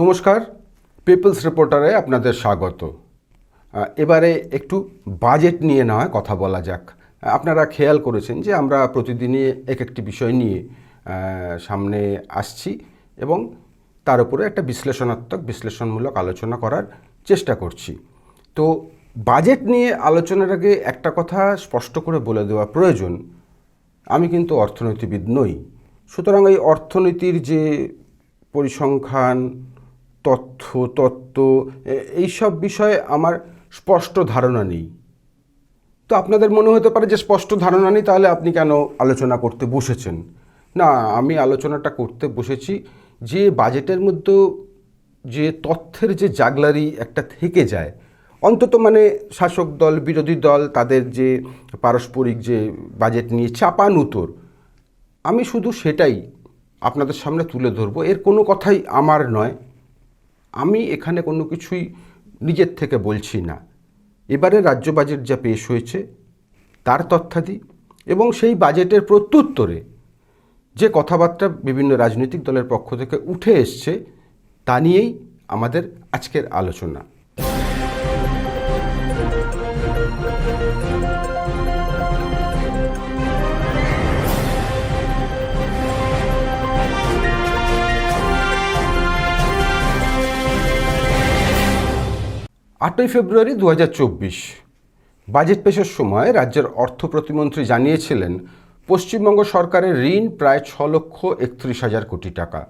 নমস্কার পিপলস রিপোর্টারে আপনাদের স্বাগত। এবারে একটু বাজেট নিয়ে না কথা বলা যাক। আপনারা খেয়াল করেছেন যে আমরা প্রতিদিনই এক একটি বিষয় নিয়ে সামনে আসছি এবং তার উপরে একটা বিশ্লেষণাত্মক, বিশ্লেষণমূলক আলোচনা করার চেষ্টা করছি। তো বাজেট নিয়ে আলোচনার আগে একটা কথা স্পষ্ট করে বলে দেওয়া প্রয়োজন। আমি কিন্তু অর্থনীতিবিদ নই। সুতরাং এই অর্থনীতির যে পরিসংখ্যান তথ্য, তত্ত্ব এইসব বিষয়ে আমার স্পষ্ট ধারণা নেই। তো আপনাদের মনে হতে পারে যে স্পষ্ট ধারণা নেই, তাহলে আপনি কেন আলোচনা করতে বসেছেন? না, আমি আলোচনাটা করতে বসেছি যে বাজেটের মধ্যে যে তথ্যের যে জাগলারি একটা থেকে যায়, অন্তত মানে শাসক দল, বিরোধী দল, তাদের যে পারস্পরিক যে বাজেট নিয়ে চাপান উত্তর আমি শুধু সেটাই আপনাদের সামনে তুলে ধরবো। এর কোনো কথাই আমার নয়। আমি এখানে কোনো কিছুই নিজের থেকে বলছি না। এবারে রাজ্য বাজেট যা পেশ হয়েছে, তার তথ্যাদি এবং সেই বাজেটের প্রত্যুত্তরে যে কথাবার্তা বিভিন্ন রাজনৈতিক দলের পক্ষ থেকে উঠে এসছে, তা নিয়েই আমাদের আজকের আলোচনা। আটই ফেব্রুয়ারি দু হাজার চব্বিশ। বাজেট পেশের সময় রাজ্যের অর্থ প্রতিমন্ত্রী জানিয়েছিলেন, পশ্চিমবঙ্গ সরকারের ঋণ প্রায় ছ লক্ষ একত্রিশ হাজার কোটি টাকা।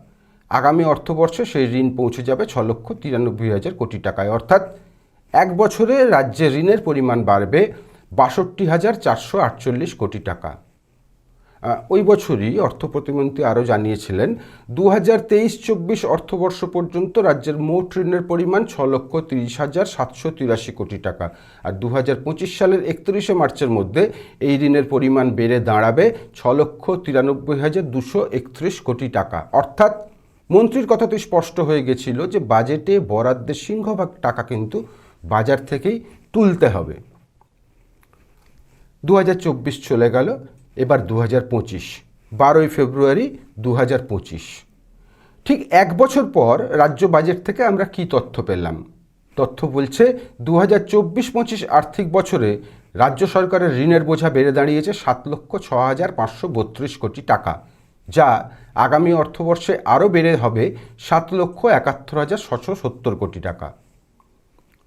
আগামী অর্থবর্ষে সেই ঋণ পৌঁছে যাবে ছ লক্ষ তিরানব্বই হাজার কোটি টাকায়। অর্থাৎ এক বছরে রাজ্যের ঋণের পরিমাণ বাড়বে বাষট্টি হাজার চারশো আটচল্লিশ কোটি টাকা। ওই বছরই অর্থ প্রতিমন্ত্রী আরও জানিয়েছিলেন দু হাজার তেইশ চব্বিশ অর্থবর্ষ পর্যন্ত রাজ্যের মোট ঋণের পরিমাণ ছ লক্ষ তিরিশ হাজার সাতশো তিরাশি কোটি টাকা। আর দু হাজার পঁচিশ সালের একত্রিশে মার্চের মধ্যে এই ঋণের পরিমাণ বেড়ে দাঁড়াবে ছ লক্ষ তিরানব্বই হাজার দুশো একত্রিশ কোটি টাকা। অর্থাৎ মন্ত্রীর কথাতেই স্পষ্ট হয়ে গেছিল যে বাজেটে বরাদ্দের সিংহভাগ টাকা কিন্তু বাজার থেকেই তুলতে হবে। দু হাজার চব্বিশ চলে গেল এবার দু হাজার পঁচিশ, বারোই ফেব্রুয়ারি দু হাজার পঁচিশ। ঠিক এক বছর পর রাজ্য বাজেট থেকে আমরা কি তথ্য পেলাম? তথ্য বলছে দু হাজার চব্বিশ পঁচিশ আর্থিক বছরে রাজ্য সরকারের ঋণের বোঝা বেড়ে দাঁড়িয়েছে সাত লক্ষ ছ হাজার পাঁচশো বত্রিশ কোটি টাকা, যা আগামী অর্থবর্ষে আরও বেড়ে হবে সাত লক্ষ একাত্তর হাজার ছশো সত্তর কোটি টাকা।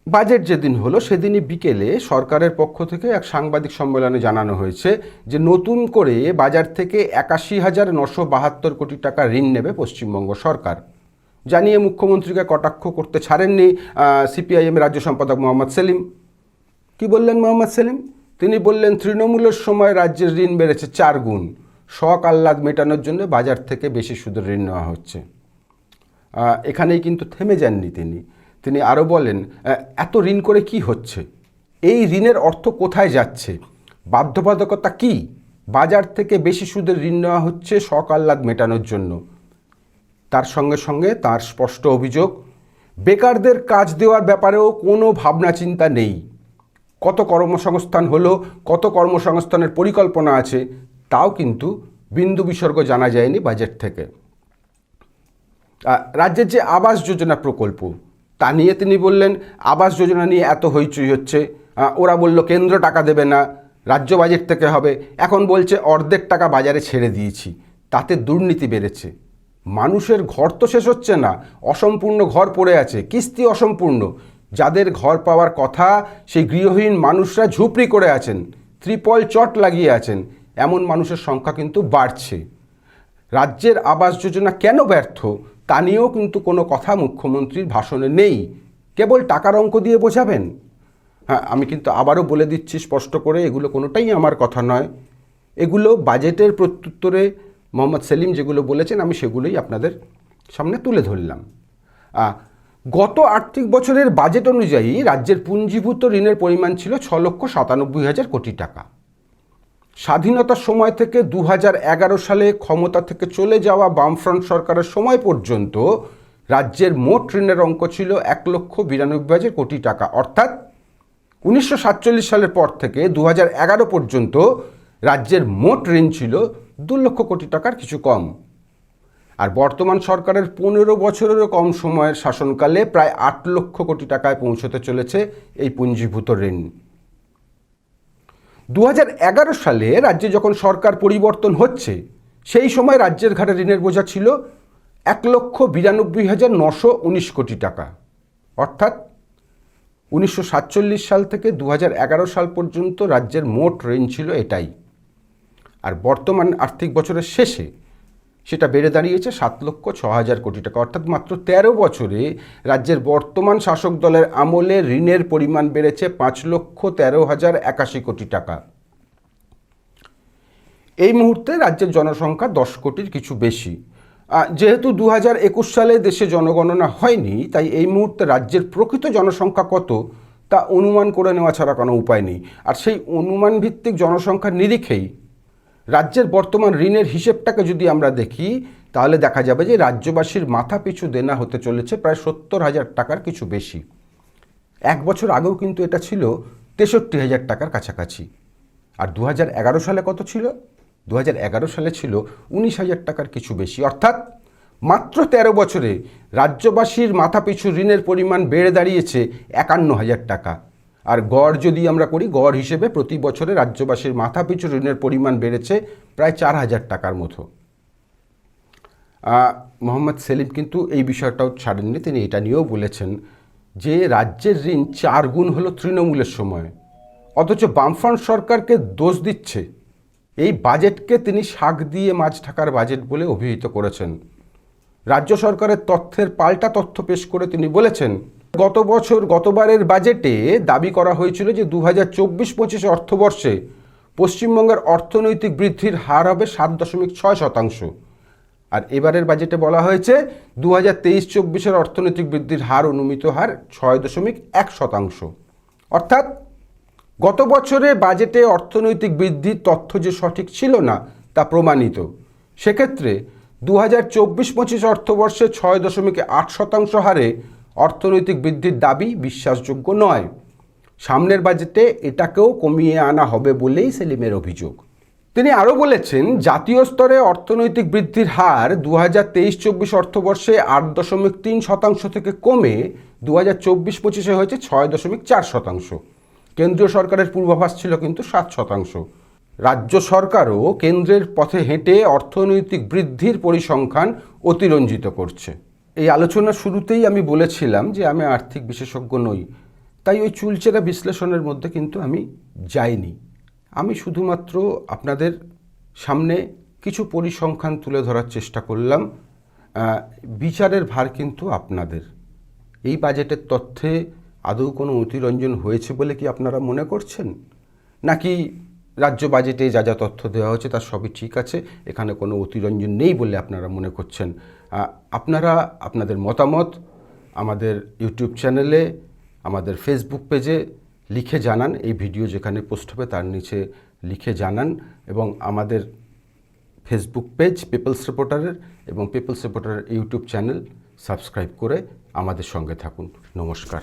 বাজেট যেদিন হলো, সেদিনই বিকেলে সরকারের পক্ষ থেকে এক সাংবাদিক সম্মেলনে জানানো হয়েছে যে নতুন করে বাজার থেকে একাশি হাজার নশো বাহাত্তর কোটি টাকা ঋণ নেবে পশ্চিমবঙ্গ সরকার। জানিয়ে মুখ্যমন্ত্রীকে কটাক্ষ করতে ছাড়েননি সিপিআইএম রাজ্য সম্পাদক মোহাম্মদ সেলিম। কি বললেন মোহাম্মদ সেলিম? তিনি বললেন, তৃণমূলের সময় রাজ্যের ঋণ বেড়েছে চার গুণ। শখ আহ্লাদ মেটানোর জন্য বাজার থেকে বেশি সুদের ঋণ নেওয়া হচ্ছে। এখানেই কিন্তু থেমে যাননি তিনি। তিনি আরও বলেন এত ঋণ করে কি হচ্ছে? এই ঋণের অর্থ কোথায় যাচ্ছে? বাধ্যবাধকতা কি? বাজার থেকে বেশি সুদের ঋণ নেওয়া হচ্ছে আহ্লাদ মেটানোর জন্য। তার সঙ্গে সঙ্গে তার স্পষ্ট অভিযোগ, বেকারদের কাজ দেওয়ার ব্যাপারেও কোনো ভাবনা চিন্তা নেই। কত কর্মসংস্থান হলো, কত কর্মসংস্থানের পরিকল্পনা আছে, তাও কিন্তু বিন্দু বিসর্গ জানা যায়নি বাজেট থেকে। রাজ্যের যে আবাস যোজনা প্রকল্প তা নিয়ে তিনি বললেন, আবাস যোজনা নিয়ে এত হইচই হচ্ছে। ওরা বলল, কেন্দ্র টাকা দেবে না, রাজ্য বাজেট থেকে হবে। এখন বলছে, অর্ধেক টাকা বাজারে ছেড়ে দিয়েছি, তাতে দুর্নীতি বেড়েছে। মানুষের ঘর তো শেষ হচ্ছে না, অসম্পূর্ণ ঘর পড়ে আছে, কিস্তি অসম্পূর্ণ। যাদের ঘর পাওয়ার কথা, সেই গৃহহীন মানুষরা ঝুপড়ি করে আছেন, ত্রিপল চট লাগিয়ে আছেন, এমন মানুষের সংখ্যা কিন্তু বাড়ছে। রাজ্যের আবাস যোজনা কেন ব্যর্থ? তা নিয়েও কিন্তু কোনো কথা মুখ্যমন্ত্রীর ভাষণে নেই। কেবল টাকার অঙ্ক দিয়ে বোঝাবেন। হ্যাঁ আমি কিন্তু আবারও বলে দিচ্ছি স্পষ্ট করে, এগুলো কোনোটাই আমার কথা নয়। এগুলো বাজেটের প্রত্যুত্তরে মোহাম্মদ সেলিম যেগুলো বলেছেন, আমি সেগুলোই আপনাদের সামনে তুলে ধরলাম। গত আর্থিক বছরের বাজেট অনুযায়ী রাজ্যের পুঞ্জীভূত ঋণের পরিমাণ ছিল ছ লক্ষ সাতানব্বই হাজার কোটি টাকা। স্বাধীনতার সময় থেকে দু হাজার এগারো সালে ক্ষমতা থেকে চলে যাওয়া বামফ্রন্ট সরকারের সময় পর্যন্ত রাজ্যের মোট ঋণের অঙ্ক ছিল এক লক্ষ বিরানব্বই হাজার কোটি টাকা। অর্থাৎ উনিশশো সাতচল্লিশ সালের পর থেকে দু হাজার এগারো পর্যন্ত রাজ্যের মোট ঋণ ছিল দু লক্ষ কোটি টাকার কিছু কম। আর বর্তমান সরকারের পনেরো বছরেরও কম সময়ের শাসনকালে প্রায় আট লক্ষ কোটি টাকায় পৌঁছতে চলেছে এই পুঞ্জীভূত ঋণ। দু হাজার এগারো সালে রাজ্যে যখন সরকার পরিবর্তন হচ্ছে, সেই সময় রাজ্যের ঘাটে ঋণের বোঝা ছিল এক লক্ষ বিরানব্বই হাজার নশো উনিশ কোটি টাকা। অর্থাৎ উনিশশো সাতচল্লিশ সাল থেকে দু হাজার এগারো সাল পর্যন্ত রাজ্যের মোট ঋণ ছিল এটাই। আর বর্তমান আর্থিক বছরের শেষে সেটা বেড়ে দাঁড়িয়েছে সাত লক্ষ ছ হাজার কোটি টাকা। অর্থাৎ মাত্র তেরো বছরে রাজ্যের বর্তমান শাসক দলের আমলে ঋণের পরিমাণ বেড়েছে পাঁচ লক্ষ তেরো হাজার একাশি কোটি টাকা। এই মুহূর্তে রাজ্যের জনসংখ্যা দশ কোটির কিছু বেশি। যেহেতু দু হাজার একুশ সালে দেশে জনগণনা হয়নি, তাই এই মুহূর্তে রাজ্যের প্রকৃত জনসংখ্যা কত তা অনুমান করে নেওয়া ছাড়া কোনো উপায় নেই। আর সেই অনুমান ভিত্তিক জনসংখ্যার নিরিখেই রাজ্যের বর্তমান ঋণের হিসেবটাকে যদি আমরা দেখি, তাহলে দেখা যাবে যে রাজ্যবাসীর মাথা পিছু দেনা হতে চলেছে প্রায় সত্তর হাজার টাকার কিছু বেশি। এক বছর আগেও কিন্তু এটা ছিল তেষট্টি হাজার টাকার কাছাকাছি। আর দু হাজার এগারো সালে কত ছিল? দু হাজার এগারো সালে ছিল উনিশ হাজার টাকার কিছু বেশি। অর্থাৎ মাত্র তেরো বছরে রাজ্যবাসীর মাথাপিছু ঋণের পরিমাণ বেড়ে দাঁড়িয়েছে একান্ন হাজার টাকা। আর গড় যদি আমরা করি, গড় হিসেবে প্রতি বছরে রাজ্যবাসীর মাথাপিছু ঋণের পরিমাণ বেড়েছে প্রায় চার হাজার টাকার মতো। মোহাম্মদ সেলিম কিন্তু এই বিষয়টাও ছাড়েননি, তিনি এটা নিয়েও বলেছেন যে রাজ্যের ঋণ চার গুণ হলো তৃণমূলের সময়। অথচ বামফ্রন্ট সরকারকে দোষ দিচ্ছে। এই বাজেটকে তিনি শাক দিয়ে মাছ ঢাকার বাজেট বলে অভিহিত করেছেন। রাজ্য সরকারের তথ্যের পাল্টা তথ্য পেশ করে তিনি বলেছেন গত বছর গতবারের বাজেটে দাবি করা হয়েছিল যে দু হাজার চব্বিশ পঁচিশ অর্থবর্ষে পশ্চিমবঙ্গের অর্থনৈতিক বৃদ্ধির হার হবে সাত দশমিক ছয় শতাংশ। আর এবারের বাজেটে বলা হয়েছে দু হাজার তেইশ চব্বিশের অর্থনৈতিক বৃদ্ধির হার অনুমিত হার ছয় দশমিক এক শতাংশ। অর্থাৎ গত বছরে বাজেটে অর্থনৈতিক বৃদ্ধির তথ্য যে সঠিক ছিল না, তা প্রমাণিত। সেক্ষেত্রে দু হাজার চব্বিশ পঁচিশ অর্থবর্ষে ছয় দশমিক আট শতাংশ হারে অর্থনৈতিক বৃদ্ধির দাবি বিশ্বাসযোগ্য নয়। সামনের বাজেটে এটাকেও কমিয়ে আনা হবে বলেই সেলিমের অভিযোগ। তিনি আরও বলেছেন, জাতীয় স্তরে অর্থনৈতিক বৃদ্ধির হার দু হাজার তেইশ চব্বিশ অর্থবর্ষে আট দশমিক তিন শতাংশ থেকে কমে দু হাজার চব্বিশ পঁচিশে হয়েছে ছয় দশমিক চার শতাংশ। কেন্দ্রীয় সরকারের পূর্বাভাস ছিল কিন্তু সাত শতাংশ। রাজ্য সরকারও কেন্দ্রের পথে হেঁটে অর্থনৈতিক বৃদ্ধির পরিসংখ্যান অতিরঞ্জিত করছে। এই আলোচনার শুরুতেই আমি বলেছিলাম যে আমি আর্থিক বিশেষজ্ঞ নই। তাই ওই চুলচেরা বিশ্লেষণের মধ্যে কিন্তু আমি যাইনি। আমি শুধুমাত্র আপনাদের সামনে কিছু পরিসংখ্যান তুলে ধরার চেষ্টা করলাম। বিচারের ভার কিন্তু আপনাদের। এই বাজেটের তথ্যে আদৌ কোনো অতিরঞ্জন হয়েছে বলে কি আপনারা মনে করছেন? নাকি রাজ্য বাজেটে যা যা তথ্য দেওয়া হয়েছে তার সবই ঠিক আছে। এখানে কোনো অতিরঞ্জন নেই বলে আপনারা মনে করছেন। আপনারা, আপনাদের মতামত আমাদের ইউটিউব চ্যানেলে আমাদের ফেসবুক পেজে লিখে জানান। এই ভিডিও যেখানে পোস্ট হবে তার নিচে লিখে জানান এবং আমাদের ফেসবুক পেজ পিপলস রিপোর্টারের এবং পিপলস রিপোর্টারের ইউটিউব চ্যানেল সাবস্ক্রাইব করে আমাদের সঙ্গে থাকুন। নমস্কার।